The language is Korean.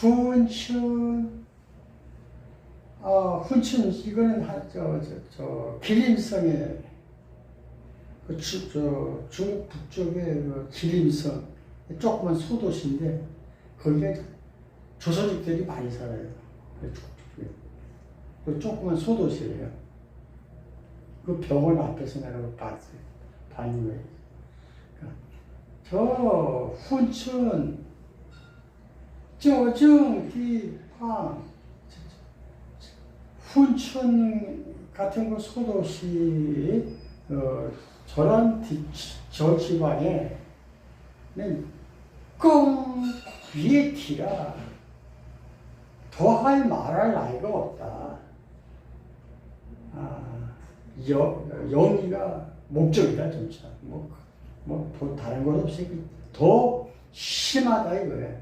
훈춘, 아, 훈춘, 이거는 한, 저, 저, 저, 기림성에, 그, 주, 저, 중국 북쪽에 그 기림성, 조그만 소도시인데, 거기에 조선족들이 많이 살아요. 그. 그 조그만 소도시예요. 그 병원 앞에서 내가 봤어요. 반유에. 저 훈춘 저 정디황 훈춘 같은 그 소도시 어, 저런 디- 저 지방에는 꽁 위에 티라 더할 말할 나이가 없다. 아, 여, 영희가 목적이다 진짜. 뭐, 뭐더 다른 것 없이 더 심하다 이거야.